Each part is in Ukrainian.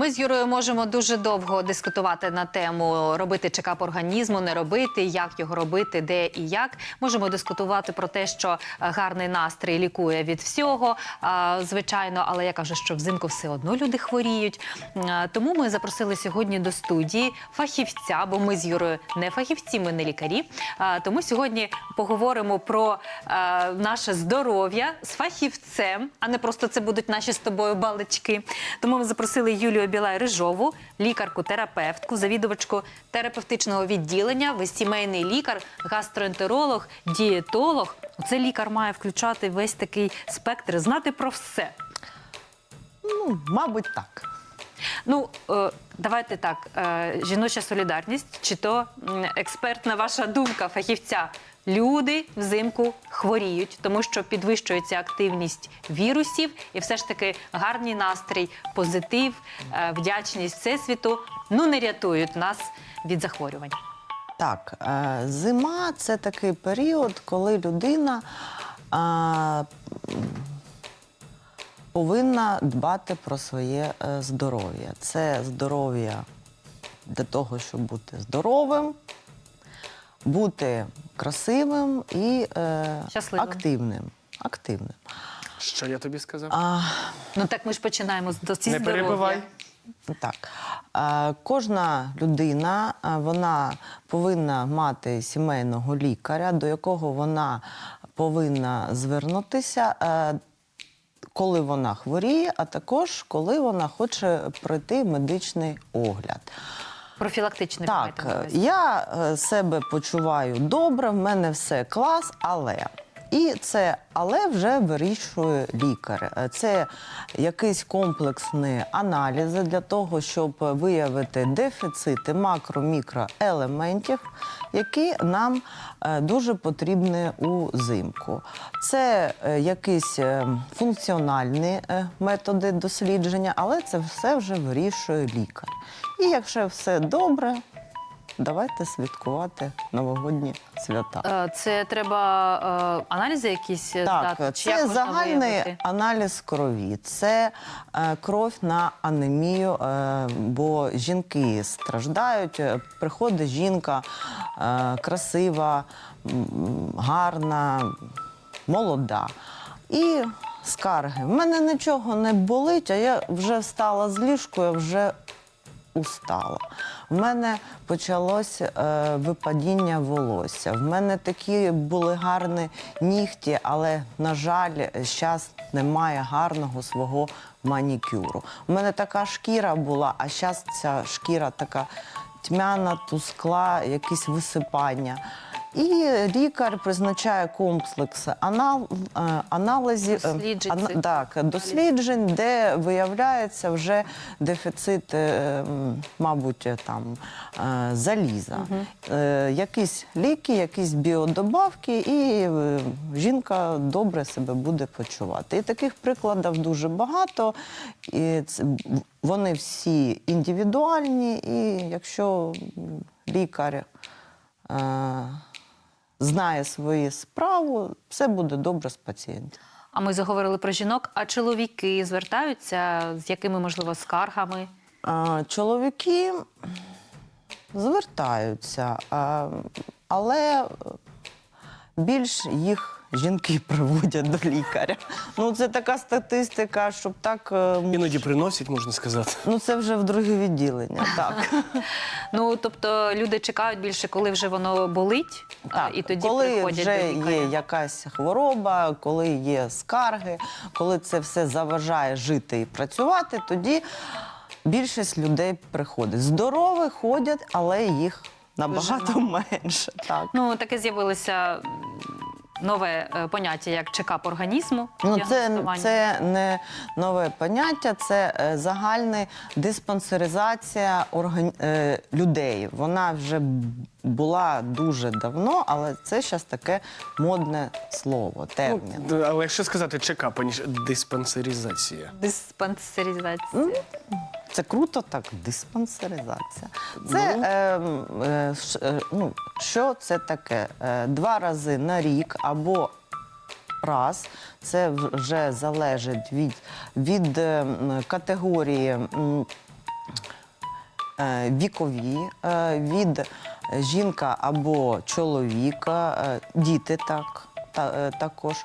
Ми з Юрою можемо дуже довго дискутувати на тему робити чекап організму, не робити, як його робити, де і як. Можемо дискутувати про те, що е, гарний настрій лікує від всього, звичайно, але я кажу, що взимку все одно люди хворіють. Е, Тому ми запросили сьогодні до студії фахівця, бо ми з Юрою не фахівці, ми не лікарі. Тому сьогодні поговоримо про е, наше здоров'я з фахівцем, а не просто це будуть наші з тобою балички. Тому ми запросили Юлію Білай Рижову, лікарку, терапевтку, завідувачку терапевтичного відділення. Ви сімейний лікар, гастроентеролог, дієтолог. Оце лікар має включати весь такий спектр, знати про все. Ну, мабуть, так. Ну, е, давайте так. Е, жіноча солідарність, чи то експертна ваша думка фахівця. Люди взимку хворіють, тому що підвищується активність вірусів, і все ж таки гарний настрій, позитив, е, вдячність всесвіту ну не рятують нас від захворювань. Так, е, зима це такий період, коли людина а, повинна дбати про своє е, здоров'я. Це здоров'я для того, щоб бути здоровим, бути красивим і е, Щасливим. активним. активним. Що я тобі сказав? А, Ну так ми ж починаємо з до зі Не здоров'я. перебивай. Так, Е, кожна людина е, вона повинна мати сімейного лікаря, до якого вона повинна звернутися, е, коли вона хворіє, а також коли вона хоче пройти медичний огляд. Профілактичний Так, я е, себе почуваю добре, в мене все клас, але. І це але вже вирішує лікар. Е, Це якісь комплексні аналізи для того, щоб виявити дефіцити макро-мікроелементів, які нам е, дуже потрібні узимку. Це якісь функціональні методи дослідження, але це все вже вирішує лікар. І якщо все добре, давайте святкувати новогодні свята. Е, Це треба е, аналізи якісь е, здати? Так, Чи як це можна загальний виявити? аналіз крові, це е, кров на анемію, е, бо жінки страждають. Е, Приходить жінка е, красива, м, гарна, молода. І скарги. В мене нічого не болить, а я вже встала з ліжку, я вже устала. В мене почалось е, випадіння волосся. В мене такі були гарні нігті, але, на жаль, зараз немає гарного свого манікюру. У мене така шкіра була, а зараз ця шкіра така тьмяна, тускла, якісь висипання. І лікар призначає комплекс анал, е, аналізів, е, Досліджень ана- так, досліджень, де виявляється вже дефіцит, е, мабуть, там заліза, Е, якісь ліки, якісь біодобавки, і жінка добре себе буде почувати. І таких прикладів дуже багато. І це, вони всі індивідуальні, і якщо лікар. е, Знає свою справу, все буде добре з пацієнтом. А ми заговорили про жінок, а чоловіки звертаються з якими, можливо, скаргами? А, Чоловіки звертаються, а, але більш їх жінки приводять до лікаря. Ну, це така статистика, щоб так. е, Іноді приносять, можна сказати. Ну, це вже в друге відділення. Так. Ну тобто люди чекають більше, коли вже воно болить, а, Так, і тоді коли приходять вже до лікаря. є якась хвороба, коли є скарги, коли це все заважає жити і працювати, тоді більшість людей приходить. Здорові ходять, але їх набагато менше. Так. Ну таке з'явилося м, нове е, поняття як чекап організму. Ну, це, діагностування. це не нове поняття, це е, загальна диспансеризація орган... е, людей. Вона вже б- була дуже давно, але це зараз таке модне слово, термін. Ну, але якщо сказати чекап, аніж диспансеризація. диспансеризація. Це круто так, диспансеризація. Це е, е, ш- е, ну, що це таке? Е, два рази на рік або раз. Це вже залежить від, від е, категорії е, вікові е, від жінка або чоловіка, е, діти так, та, е, також.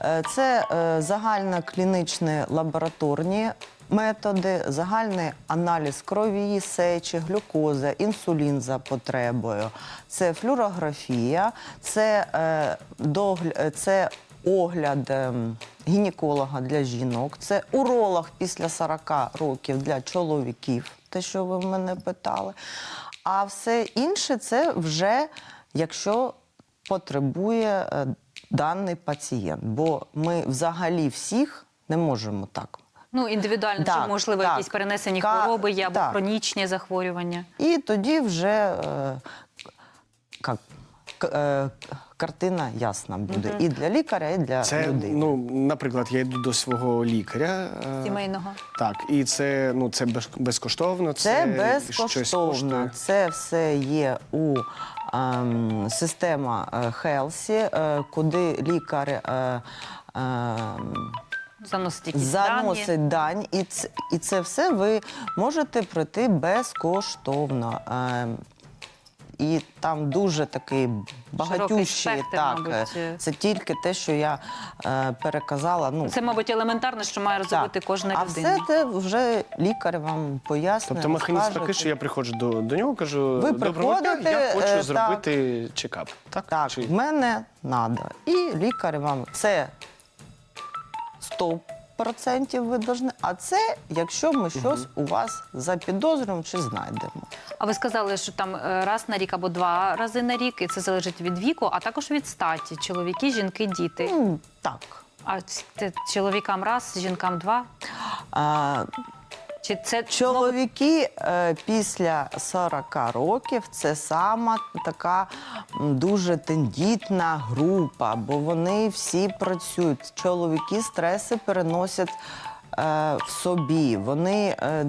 Е, Це е, загальноклінічні лабораторні методи, загальний аналіз крові, сечі, глюкоза, інсулін за потребою, це флюорографія, це, е, догля- е, це огляд ем, гінеколога для жінок, це уролог після 40 років для чоловіків, те, що ви мене питали. А все інше це вже якщо потребує е, даний пацієнт. Бо ми взагалі всіх не можемо так. Ну, індивідуально, Так, чи можливо так. якісь перенесені Ка- хвороби є або так. хронічні захворювання. І тоді вже е, как, е, картина ясна буде і для лікаря, і для Це, людини. ну, наприклад, я йду до свого лікаря. е, Сімейного. Так, і це, ну, це безкоштовно. Це щось коштує. безкоштовно. Це все є у ем, система е, Хелсі, е, куди лікар е, ем, Заносить дані. заносить дань, і це, і це все ви можете пройти безкоштовно. Ем, І там дуже такий багатющий, спектр, так, мабуть. е, це тільки те, що я е, переказала. Ну, Це, мабуть, елементарно, що має розробити так. кожна а людина. все це вже лікар вам пояснить. Тобто механізм розкаже. такий, що я приходжу до, до нього, кажу, Ви доброго дня, приходите, я хочу е, так. зробити чекап. Так? Так, Чи- в мене треба. І лікар вам це 100% ви должны, а це якщо ми щось у вас запідозрюємо чи знайдемо. А ви сказали, що там е, раз на рік або два рази на рік, і це залежить від віку, а також від статі. Чоловіки, жінки, діти. Ну, так. А це чоловікам раз, жінкам два. А, Чи це чоловіки е, після 40 років це сама така дуже тендітна група, бо вони всі працюють. Чоловіки стреси переносять е, в собі. Вони е,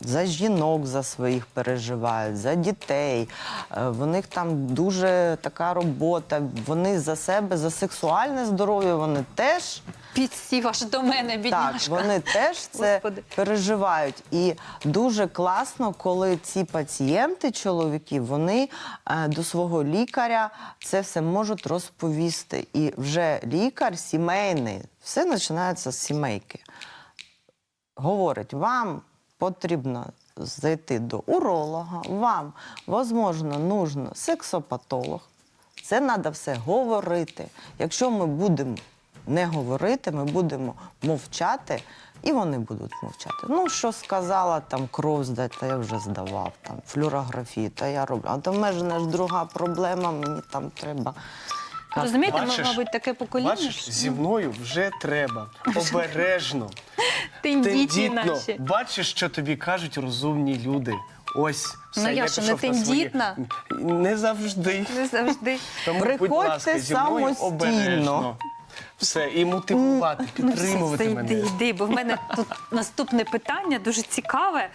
за жінок за своїх переживають, за дітей. Е, В них там дуже така робота. Вони за себе, за сексуальне здоров'я, вони теж. Підсів аж до мене, бідняшка? Так, вони теж це Господи. переживають. І дуже класно, коли ці пацієнти, чоловіки, вони е, до свого лікаря це все можуть розповісти. І вже лікар сімейний, все починається з сімейки. Говорить, вам потрібно зайти до уролога, вам, можливо, нужно сексопатолог. Це треба все говорити. Якщо ми будемо не говорити, ми будемо мовчати, і вони будуть мовчати. Ну, що сказала, там кров здати, та я вже здавав, там флюорографію, та я роблю. А то в мене ж друга проблема, мені там треба. Розумієте, ми, Бачиш? мабуть, таке покоління. Бачиш, зі мною вже треба. Обережно, Тендітні тендітно. наші. Бачиш, що тобі кажуть розумні люди. Ось, все, Ну, я що, не пішов на своє. тендітна? Не завжди. Не завжди. Тому, будь Приходьте ласка, зі мною самостійно. обережно. Все, і мотивувати, Ну, все, підтримувати мене. йди, йди, бо в мене тут наступне питання дуже цікаве.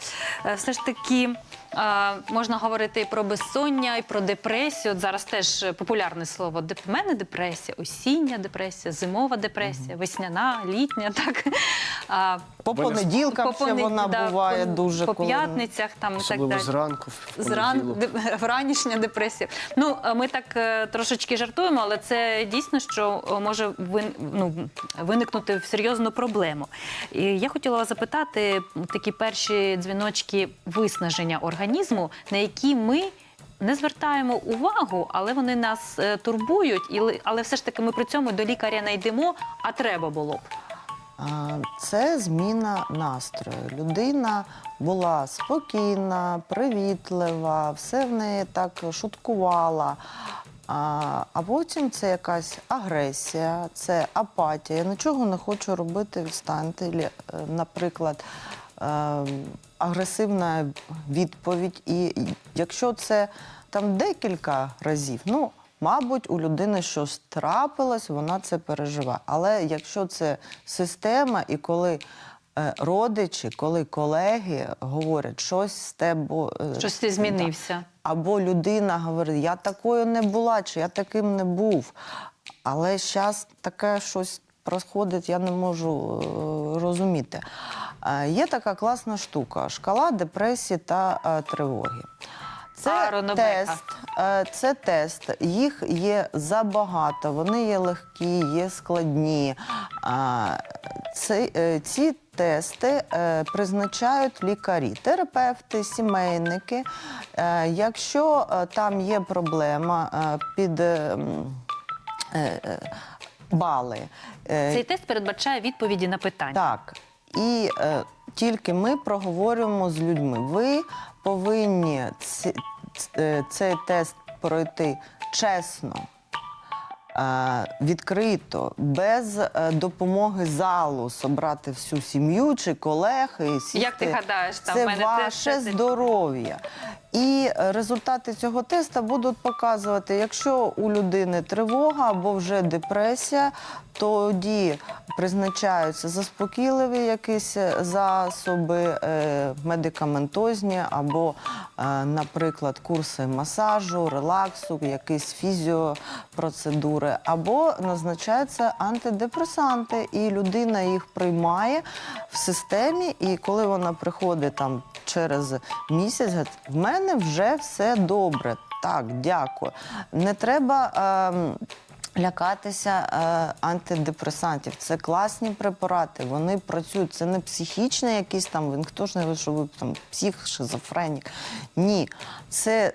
Е, Все ж таки е, можна говорити і про безсоння, і про депресію. От зараз теж популярне слово. В мене депресія, осіння депресія, зимова депресія, весняна, літня. Так По понеділкам ще вона да, буває по, дуже по п'ятницях там і так далі. зранку, в Зран... вранішня депресія. Ну, е, ми так трошечки жартуємо, але це дійсно, що може. Ну, виникнути в серйозну проблему. І я хотіла вас запитати такі перші дзвіночки виснаження організму, на які ми. Не звертаємо увагу, але вони нас е, турбують, і але все ж таки ми при цьому до лікаря не йдемо, а треба було б. Це зміна настрою. Людина була спокійна, привітлива, все в неї так шуткувала. А, а потім це якась агресія, це апатія. Я нічого не хочу робити, відстаньте. Лі- е, Наприклад, е, агресивна відповідь. І якщо це там декілька разів, ну. Мабуть, у людини щось трапилось, вона це переживає. Але якщо це система, і коли е, родичі, коли колеги говорять, щось з тебе. Щось ти змінився. Або людина говорить, я такою не була, чи я таким не був. Але зараз таке щось проходить, я не можу е, розуміти. Е, Є така класна штука: шкала депресії та е, тривоги. Це тест, це тест. Їх є забагато, вони є легкі, є складні. Е, ці тести е, призначають лікарі, терапевти, сімейники. Е, Якщо е, там є проблема під бали. Цей тест передбачає відповіді на питання. так. І тільки ми проговорюємо з людьми. Ви повинні цей тест пройти чесно, відкрито, без е, допомоги залу, собрати всю сім'ю чи колег і сісти. Як ти гадаєш, там це мене ваше здоров'я. І результати цього тесту будуть показувати, якщо у людини тривога або вже депресія, тоді призначаються заспокійливі якісь засоби, е, медикаментозні, або, е, наприклад, курси масажу, релаксу, якісь фізіопроцедури, або назначаються антидепресанти, і людина їх приймає в системі. І коли вона приходить там через місяць, говорить, в мене вже все добре. Так, дякую. Не треба. ем, Лякатися е, антидепресантів. Це класні препарати, вони працюють. Це не психічне якісь там, він хто ж не що ви там псих, шизофренік. Ні, це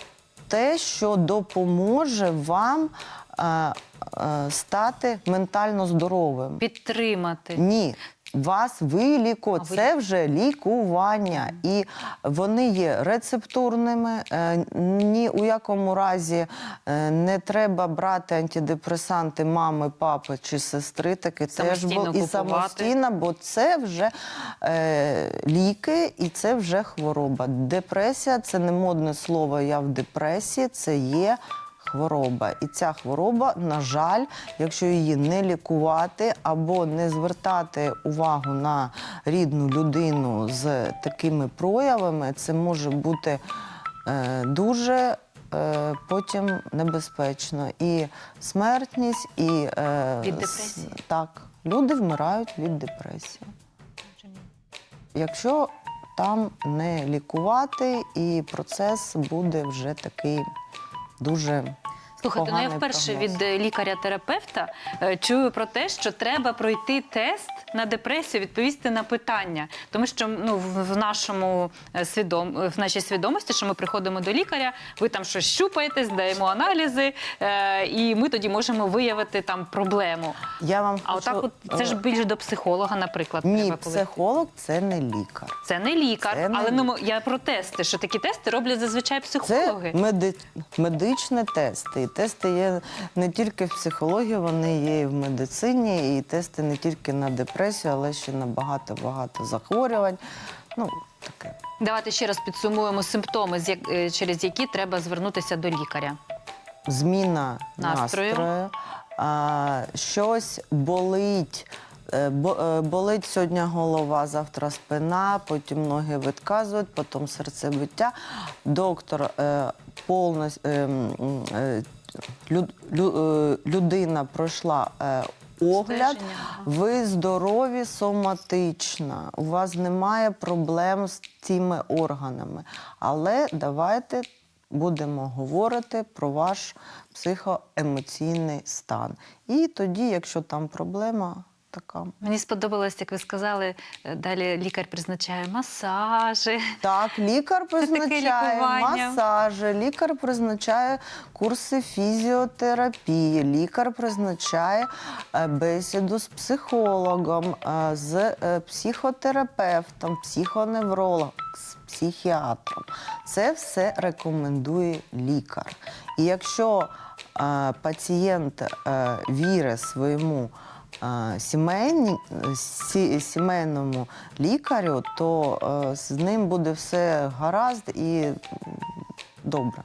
те, що допоможе вам е, е, стати ментально здоровим. Підтримати. Ні. Вас виліко, це вже лікування, і вони є рецептурними. е, Ні у якому разі е, не треба брати антидепресанти мами, папи чи сестри. Таке теж бо і самостійно, бо це вже е, ліки і це вже хвороба. Депресія це не модне слово. Я в депресії, це є хвороба. І ця хвороба, на жаль, якщо її не лікувати або не звертати увагу на рідну людину з такими проявами, це може бути е, дуже. е, Потім небезпечно і смертність, і е, Від с- депресії? так, люди вмирають від депресії. Якщо там не лікувати, і процес буде вже такий дуже Слухайте, ну я вперше прогноз. від е, лікаря-терапевта е, чую про те, що треба пройти тест на депресію, відповісти на питання. Тому що ну, в нашому е, свідом, в нашій свідомості, що ми приходимо до лікаря, ви там щось щупаєте, здаємо аналізи, е, і ми тоді можемо виявити там проблему. Я вам А хочу, отак, от це ж е, більш до психолога, наприклад, ні, треба коли. психолог це не лікар. Це не лікар, Це не але ну лікар. я про тести, що такі тести роблять зазвичай Це психологи. меди... медичні тести. Тести є не тільки в психології, вони є і в медицині, і тести не тільки на депресію, але ще на багато-багато захворювань. Ну, таке. Давайте ще раз підсумуємо симптоми, з як- е, через які треба звернутися до лікаря. зміна Настрою. настрою, а, щось болить. Е, бо- е, Болить сьогодні голова, завтра спина, потім ноги відказують, потім серцебиття. Доктор повністю е, е, люд- лю- е, людина пройшла е, огляд. Стеження, ага. Ви здорові соматично, у вас немає проблем з цими органами. Але давайте будемо говорити про ваш психоемоційний стан. І тоді, якщо там проблема така. Мені сподобалось, як ви сказали, е, далі лікар призначає масажі. Так, лікар призначає масажі, лікар призначає курси фізіотерапії, лікар призначає е, бесіду з психологом, е, з психотерапевтом, психоневрологом, з психіатром. Це все рекомендує лікар. І якщо пацієнт вірить своєму сімейні, сі- сімейному лікарю, то е, з ним буде все гаразд і добре.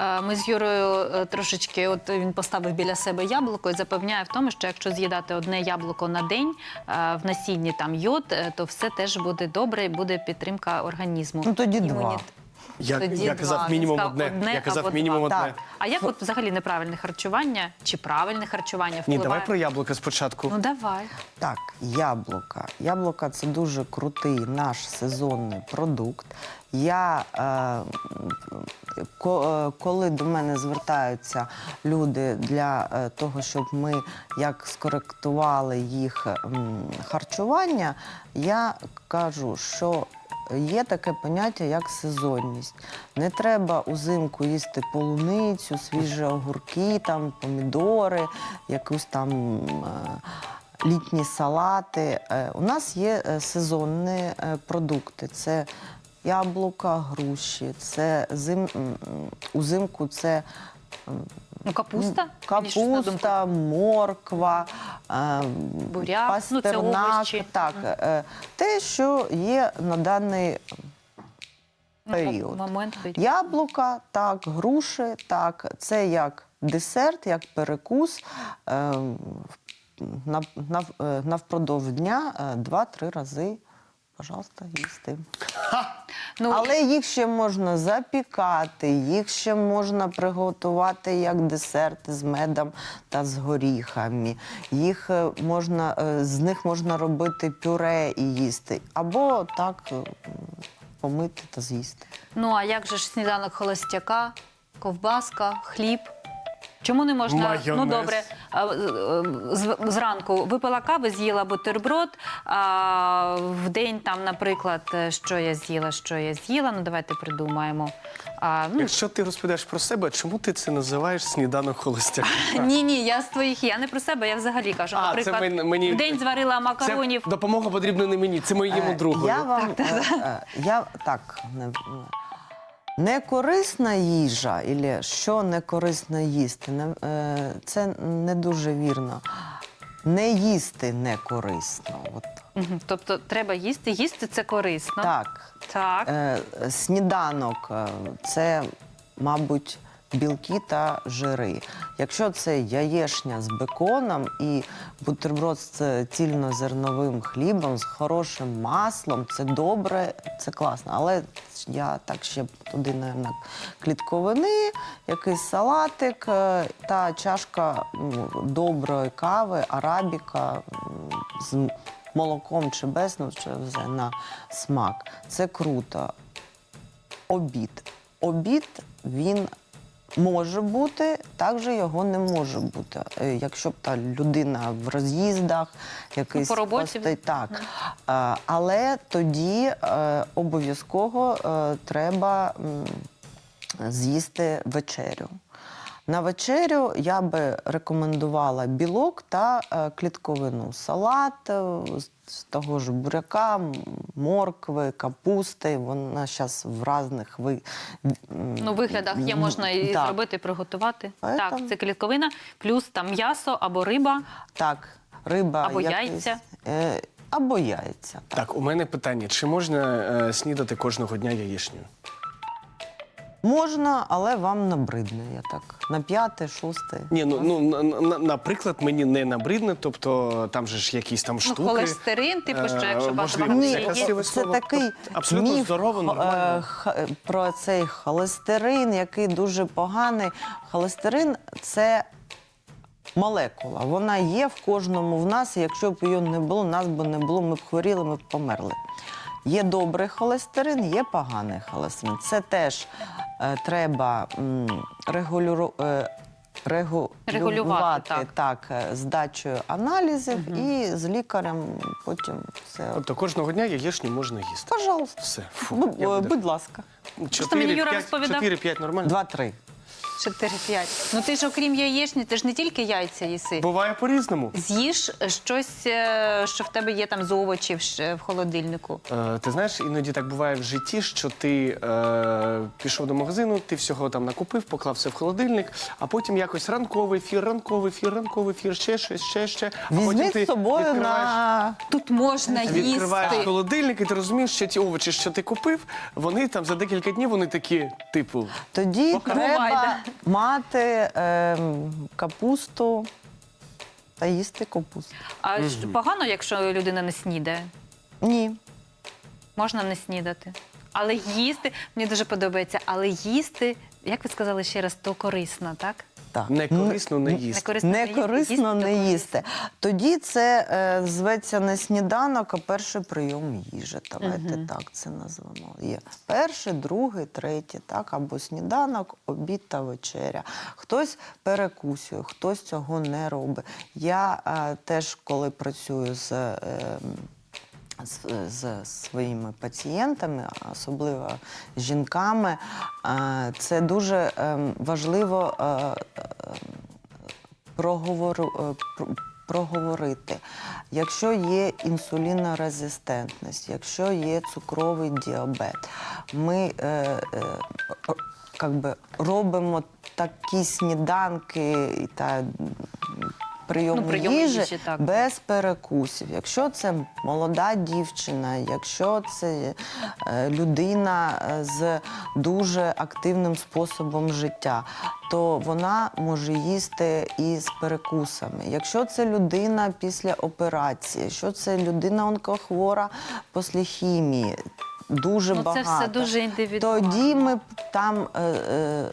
Е, Ми з Юрою е, трошечки, от він поставив біля себе яблуко і запевняє в тому, що якщо з'їдати одне яблуко на день е, в насінні там йод, е, то все теж буде добре і буде підтримка організму. Ну тоді два. Я, Тоді я казав два. мінімум Сказав одне. одне Я казав або мінімум два. одне. Так. А як от взагалі неправильне харчування чи правильне харчування Ні, впливає? давай про яблука спочатку. Ну давай. Так, яблука. Яблука це дуже крутий наш сезонний продукт. Я, е, ко- е, коли до мене звертаються люди для е, того, щоб ми як скоректували їх м, харчування, я кажу, що Є таке поняття, як сезонність. Не треба узимку їсти полуницю, свіжі огурки, там, помідори, якусь там е, літні салати. Е, У нас є е, сезонні продукти. Це яблука, груші, це зим, узимку це Ну, капуста? Думку. капуста, морква, е, Буряк, ну, це пастернак. овочі. Так, е, те, що є на даний Ну, період. Момент. Яблука, так, груші, так. Це як десерт, як перекус. Е, нав, нав, е, навпродовж дня е, два-три рази, пожалуйста, їсти. Ну, Але їх ще можна запікати, їх ще можна приготувати як десерти з медом та з горіхами. Їх е, можна, е, з них можна робити пюре і їсти, або так е, помити та з'їсти. Ну а як же ж сніданок холостяка, ковбаска, хліб? Чому не можна? Майонез. Ну добре, зранку випила кави, з'їла бутерброд. А в день там, наприклад, що я з'їла, що я з'їла. Ну давайте придумаємо. А, ну, Якщо ти розповідаєш про себе, чому ти це називаєш сніданок холостяка? ні, ні, я з твоїх, я не про себе, я взагалі кажу. А, це наприклад, мен- мені- в день зварила макаронів. Це допомога потрібна не мені, це моєму Е, другу. Я вам е, е, я так не, не корисна їжа, і що не корисно їсти, е, це не дуже вірно. Не їсти не корисно. От Тобто треба їсти, їсти це корисно. так. Так. Е, сніданок е, це, мабуть, білки та жири. Якщо це яєшня з беконом і бутерброд з цільнозерновим хлібом, з хорошим маслом, це добре, це класно. Але я так ще туди, мабуть, клітковини, якийсь салатик е, та чашка доброї кави, арабіка з молоком чи без, ну, чи вже на смак. Це круто. Обід. Обід він може бути, також його не може бути. Е, Якщо б та людина в роз'їздах, якийсь Ну, по роботі. пости- так. Е, Але тоді е, обов'язково треба з'їсти вечерю. На вечерю я би рекомендувала білок та клітковину. Салат з- того ж буряка, моркви, капусти. Вона зараз в різних ви... Ну, виглядах є, можна і так, зробити, приготувати. Поэтому- Так, це клітковина, плюс там м'ясо або риба. Так, риба. Або якось... яйця. Е, або яйця. Так. Так, у мене питання: чи можна е, снідати кожного дня яєчню? Можна, але вам набридне. Я так на п'яте, шосте. Ні, ну, ну на- на- наприклад, мені не набридне, тобто там же ж якісь там штуки. Ну, холестерин, типу, що Е, якщо багато можливо, бактерій це є. красиве це слово. такий абсолютно міф здорово, нормально. е, х- про цей холестерин, який дуже поганий. Холестерин це молекула. Вона є в кожному в нас. і Якщо б її не було, нас би не було, ми б хворіли, ми б померли. Є добрий холестерин, є поганий холестерин. Це теж е, треба м, регулюру, е, регулювати Регулювати, так. так, е, здачею аналізів і з лікарем потім все. Тобто кожного дня яєчню можна їсти. Пожалуйста. Все. Фу, Будь, я е, будь ласка. Просто мені Юра розповідав. 4-5 нормально? Два-три. 4-5. Ну ти ж окрім яєчні, ти ж не тільки яйця їси. Буває по-різному. З'їж щось, е, що в тебе є там з овочів ще в холодильнику. Е, ти знаєш, іноді так буває в житті, що ти е, пішов до магазину, ти всього там накупив, поклав все в холодильник, а потім якось ранковий ефір, ранковий ефір, ранковий ефір, ще щось, ще, ще. А потім ти з собою відкриваєш- на Тут можна Відкриваєш їсти. холодильник, і ти розумієш, що ті овочі, що ти купив, вони там за декілька днів вони такі, типу, тоді треба мати е, капусту та їсти капусту. А ж погано, якщо людина не снідає. Ні. Можна не снідати. Але їсти мені дуже подобається, але їсти, як ви сказали ще раз, то корисно, так? Так. Не корисно не їсти. Не корисно Не їсти, не їсти. Тоді це е, зветься не сніданок, а перший прийом їжі. Давайте так це назвемо. Є перший, другий, третій, так, або сніданок, обід та вечеря. Хтось перекусює, хтось цього не робить. Я е, теж, коли працюю з. Е, з, з своїми пацієнтами, особливо жінками, е, це дуже е, важливо е, е, проговорити. Якщо є інсулінорезистентність, якщо є цукровий діабет, ми е, би, робимо такі сніданки та м, прийом Ну, прийоми їжі, їжі, так. без перекусів. Якщо це молода дівчина, якщо це е, людина е, з дуже активним способом життя, то вона може їсти і з перекусами. Якщо це людина після операції, якщо це людина онкохвора після хімії. Дуже Ну, це все дуже індивідуально. Тоді ми там е, е,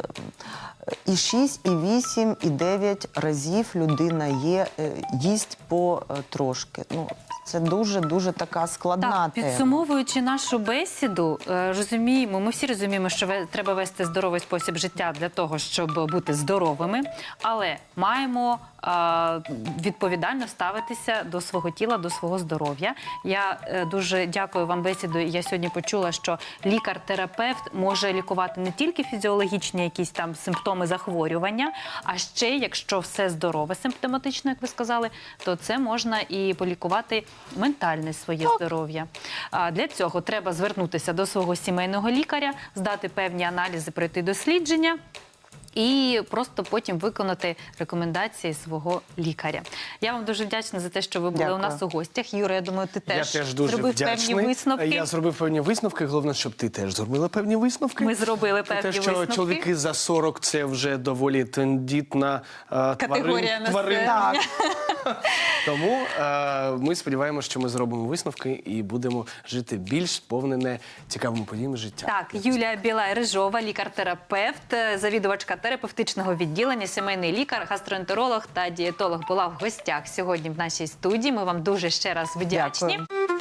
і 6, і 8, і 9 разів людина є, е, їсть по е, трошки. Ну, це дуже дуже така складна Так, тема. підсумовуючи нашу бесіду, е, розуміємо, ми всі розуміємо, що треба вести здоровий спосіб життя для того, щоб бути здоровими, але маємо е, відповідально ставитися до свого тіла, до свого здоров'я. Я е, дуже дякую вам бесіду. Я сьогодні почула, що лікар-терапевт може лікувати не тільки фізіологічні якісь там симптоми захворювання, а ще, якщо все здорове симптоматично, як ви сказали, то це можна і полікувати ментальне своє здоров'я. А для цього треба звернутися до свого сімейного лікаря, здати певні аналізи, пройти дослідження. І просто потім виконати рекомендації свого лікаря. Я вам дуже вдячна за те, що ви були Дякую. у нас у гостях. Юра, я думаю, ти теж, я теж дуже зробив вдячний. певні висновки. Я зробив певні висновки. Головне, щоб ти теж зробила певні висновки. Ми зробили певні те, що висновки. чоловіки за 40 – це вже доволі тендітна е, Категорія тварин, тварин. Тому е, ми сподіваємося, що ми зробимо висновки і будемо жити більш сповнене цікавими подіями життя. Так, Юлія Білай Рижова, лікар-терапевт, е, завідувачка терапевтичного відділення, сімейний лікар, гастроентеролог та дієтолог була в гостях сьогодні в нашій студії. Ми вам дуже ще раз вдячні. Дякую.